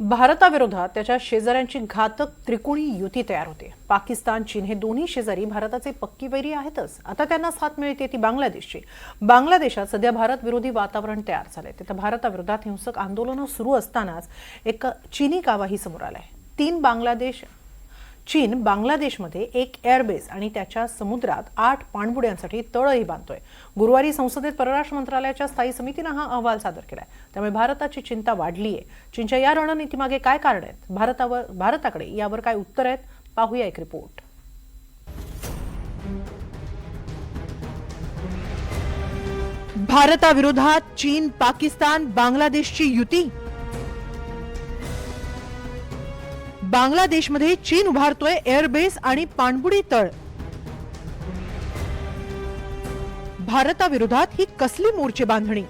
भारताविरोधात त्याच्या शेजाऱ्यांची घातक त्रिकोणी युती तयार होते. पाकिस्तान चीन हे दोन्ही शेजारी भारताचे पक्की वैरी आहेतच. आता त्यांना साथ मिळते ती बांगलादेशची. बांगलादेशात सध्या भारत विरोधी वातावरण तयार झालंय. तिथं भारताविरोधात हिंसक आंदोलनं सुरू असतानाच एक चीनी कावाही समोर आलाय. तीन बांगलादेश चीन बांगलादेशमध्ये एक एअरबेस आणि त्याच्या समुद्रात आठ पाणबुड्यांसाठी तळही बांधतोय. गुरुवारी संसदेत परराष्ट्र मंत्रालयाच्या स्थायी समितीनं हा अहवाल सादर केलाय. त्यामुळे भारताची चिंता वाढली आहे चीनच्या या रणनीतीमागे काय कारण आहेत? भारतावर भारताकडे यावर काय उत्तर आहेत? पाहूया एक रिपोर्ट भारताविरोधात चीन पाकिस्तान बांगलादेशची युती? बांगलादेशमध्ये चीन उभारतोय एअरबेस आणि पाणबुडी तळ. भारताविरोधात ही कसली मोर्चे बांधणी?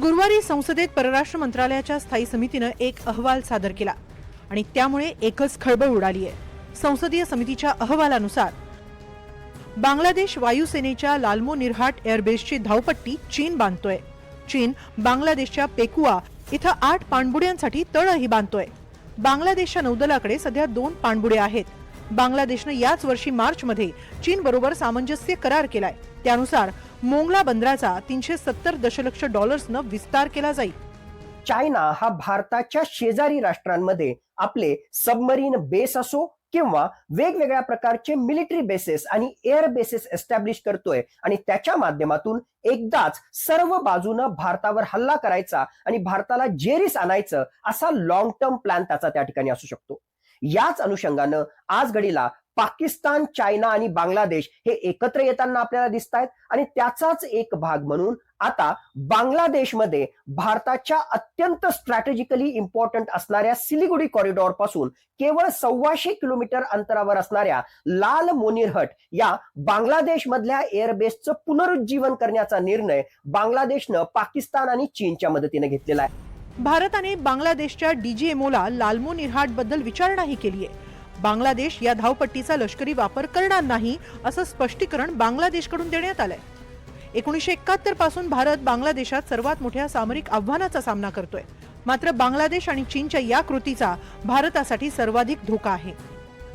गुरुवारी संसदेत परराष्ट्र मंत्रालयाच्या स्थायी समितीनं एक अहवाल सादर केला आणि त्यामुळे एकच खळबळ उडाली आहे संसदीय समितीच्या अहवालानुसार बांगलादेश वायुसेनेच्या लालमो निरहाट एअरबेसची धावपट्टी चीन बांधतोय. चीन बांगलादेशच्या पेकुआ इथं आठ पाणबुड्यांसाठी तळही बांधतोय. बांगलादेशच्या नौदलाकडे सध्या दोन पाणबुडे आहेत. बांगलादेशनं याच वर्षी मार्च मध्ये चीन बरोबर सामंजस्य करार केलाय. त्यानुसार मोंगला बंदराचा तीनशे सत्तर दशलक्ष डॉलर्सनं विस्तार केला जाईल. चायना हा भारताच्या शेजारी राष्ट्रांमध्ये आपले सबमरीन बेस असो किंवा वेगवेगळ्या प्रकारचे मिलिटरी बेसेस आणि एअर बेसेस एस्टॅब्लिश करतोय. आणि त्याच्या माध्यमातून एकदाच सर्व बाजूनं भारतावर हल्ला करायचा आणि भारताला जेरीस आणायचं असा लॉंग टर्म प्लॅन त्याचा त्या ठिकाणी असू शकतो. याच अनुषंगानं आज घडीला पाकिस्तान चायना आणि बांगलादेश हे एकत्र येताना आपल्याला दिसत आहेत आणि त्याचाच एक भाग म्हणून आता बांगलादेशमध्ये भारताच्या अत्यंत स्ट्रॅटेजिकली इम्पॉर्टंट असणाऱ्या सिलिगुडी कॉरिडॉरपासून केवळ सव्वाशे किलोमीटर अंतरावर असणाऱ्या लाल मोनिरहट या बांगलादेश मधल्या एअरबेसचं पुनरुज्जीवन करण्याचा निर्णय बांगलादेशनं पाकिस्तान आणि चीनच्या मदतीने घेतलेला आहे. भारताने बांगलादेशच्या डीजीएमओला लालमो निरहाटबद्दल विचारणाही केली आहे बांगलादेश या धावपट्टीचा लष्करी वापर करणार नाही असं स्पष्टीकरण बांगलादेशकडून देण्यात आलंय. एकोणीसशे एकाहत्तरपासून भारत बांगलादेशात सर्वात मोठ्या सामरिक आव्हानाचा सामना करतोय. मात्र बांगलादेश आणि चीनच्या या कृतीचा भारतासाठी सर्वाधिक धोका आहे.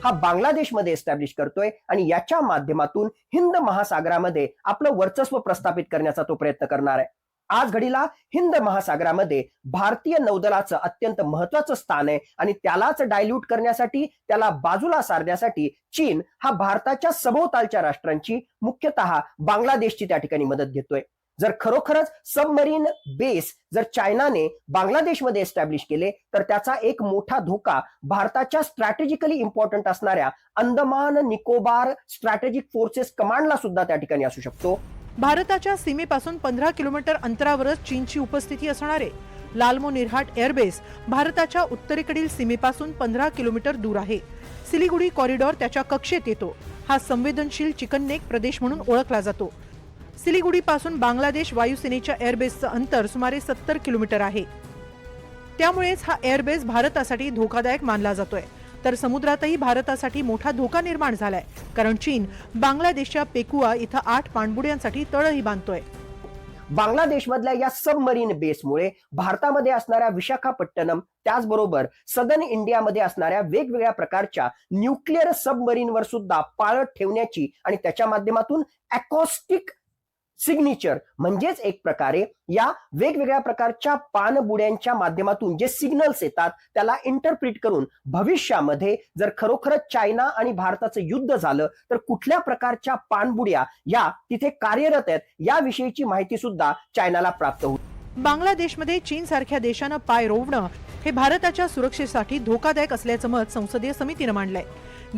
हा बांगलादेशमध्ये एस्टॅब्लिश करतोय आणि याच्या माध्यमातून हिंद महासागरामध्ये आपलं वर्चस्व प्रस्थापित करण्याचा तो प्रयत्न करणार आहे. आज घडीला हिंद महासागरामध्ये भारतीय नौदलाचं अत्यंत महत्वाचं स्थान आहे आणि त्यालाच डायल्यूट करण्यासाठी त्याला बाजूला सारण्यासाठी चीन हा भारताच्या सभोवतालच्या राष्ट्रांची मुख्यतः बांगलादेशची त्या ठिकाणी मदत घेतोय. जर खरोखरच सबमरीन बेस जर चायनाने बांगलादेशमध्ये एस्टॅब्लिश केले तर त्याचा एक मोठा धोका भारताच्या स्ट्रॅटेजिकली इम्पॉर्टंट असणाऱ्या अंदमान निकोबार स्ट्रॅटेजिक फोर्सेस कमांडला सुद्धा त्या ठिकाणी असू शकतो. भारताच्या सीमेपासून पंधरा किलोमीटर अंतरावरच चीनची उपस्थिती असणारे लालमो निरहाट एअरबेस भारताच्या उत्तरेकडील सीमेपासून पंधरा किलोमीटर दूर आहे. सिलिगुडी कॉरिडॉर त्याच्या कक्षेत येतो. हा संवेदनशील चिकननेक प्रदेश म्हणून ओळखला जातो. सिलिगुडीपासून बांगलादेश वायुसेनेच्या एअरबेसचं अंतर सुमारे सत्तर किलोमीटर आहे. त्यामुळेच हा एअरबेस भारतासाठी धोकादायक मानला जातोय. तर समुद्रातही भारतासाठी मोठा धोका निर्माण झालाय. कारण चीन बांगलादेशच्या पेकुआ इथं आठ पाणबुड्यांसाठी तळही बांधतोय. बांगलादेशमधल्या या सबमरीन बेसमुळे भारतामध्ये असणाऱ्या विशाखापट्टणम त्याचबरोबर सदर्न इंडियामध्ये असणाऱ्या वेगवेगळ्या प्रकारच्या न्यूक्लिअर सबमरीनवर सुद्धा पाळत ठेवण्याची आणि त्याच्या माध्यमातून अकॉस्टिक सिग्नेचर म्हणजेच एक प्रकारे या वेगवेगळ्या प्रकारच्या पानबुड्यांच्या माध्यमातून जे सिग्नल्स येतात त्याला इंटरप्रिट करून भविष्यामध्ये जर खरोखरच चायना आणि भारताचं युद्ध झालं तर कुठल्या प्रकारच्या पानबुड्या या तिथे कार्यरत आहेत याविषयीची माहिती सुद्धा चायनाला प्राप्त होईल. बांगलादेशमध्ये चीन सारख्या देशानं पाय रोवणं हे भारताच्या सुरक्षेसाठी धोकादायक असल्याचं मत संसदीय समितीनं मांडलंय.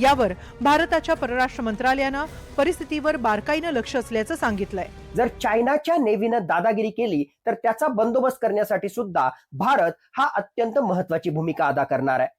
यावर भारताच्या परराष्ट्र मंत्रालयानं परिस्थितीवर बारकाईनं लक्ष असल्याचं सांगितलंय. जर चायनाच्या नेव्हीनं दादागिरी केली तर त्याचा बंदोबस्त करण्यासाठी सुद्धा भारत हा अत्यंत महत्वाची भूमिका अदा करणार आहे.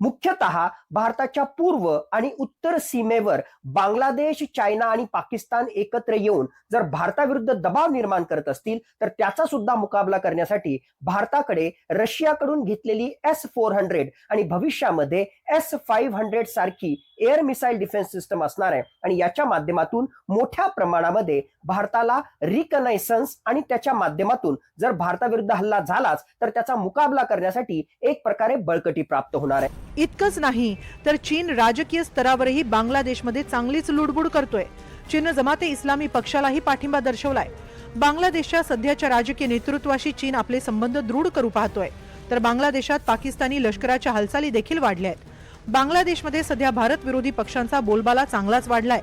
मुख्यतः भारताच्या पूर्व आणि उत्तर सीमेवर बांगलादेश चायना आणि पाकिस्तान एकत्र येऊन जर भारताविरुद्ध दबाव निर्माण करत असतील तर त्याचा सुद्धा मुकाबला करण्यासाठी भारताकडे रशियाकडून घेतलेली एस फोर हंड्रेड आणि भविष्यामध्ये एस फाईव्ह हंड्रेड सारखी एअर मिसाईल डिफेन्स सिस्टम असणार आहे. आणि याच्या माध्यमातून मोठ्या प्रमाणामध्ये भारताला रिकनायसन्स आणि त्याच्या माध्यमातून जर भारताविरुद्ध हल्ला झालाच तर त्याचा मुकाबला करण्यासाठी एक प्रकारे बळकटी प्राप्त होणार आहे. इतकंच नाही तर चीन राजकीय स्तरावरही बांगलादेशमध्ये चांगलीच लुडबुड करतोय. चीननं जमाते इस्लामी पक्षालाही पाठिंबा दर्शवलाय. बांगलादेशच्या सध्याच्या राजकीय नेतृत्वाशी चीन आपले संबंध दृढ करू पाहतोय. तर बांगलादेशात पाकिस्तानी लष्कराच्या हालचाली देखील वाढल्या आहेत बांगलादेशमध्ये सध्या भारत विरोधी पक्षांचा बोलबाला चांगलाच वाढलाय.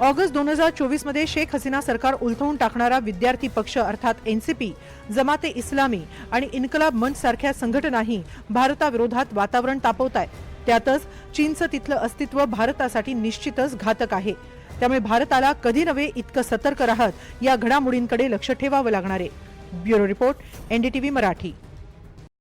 ऑगस्ट दोन हजार चोवीसमध्ये शेख हसीना सरकार उलथवून टाकणारा विद्यार्थी पक्ष अर्थात एनसीपी जमाते इस्लामी आणि इन्कलाब मंच सारख्या संघटनाही भारताविरोधात वातावरण तापवत आहेत त्यातच चीनचं तिथलं अस्तित्व भारतासाठी निश्चितच घातक आहे. त्यामुळे भारताला कधी नव्हे इतकं सतर्क राहत या घडामोडींकडे लक्ष ठेवावं लागणार आहे. Bureau report NDTV Marathi.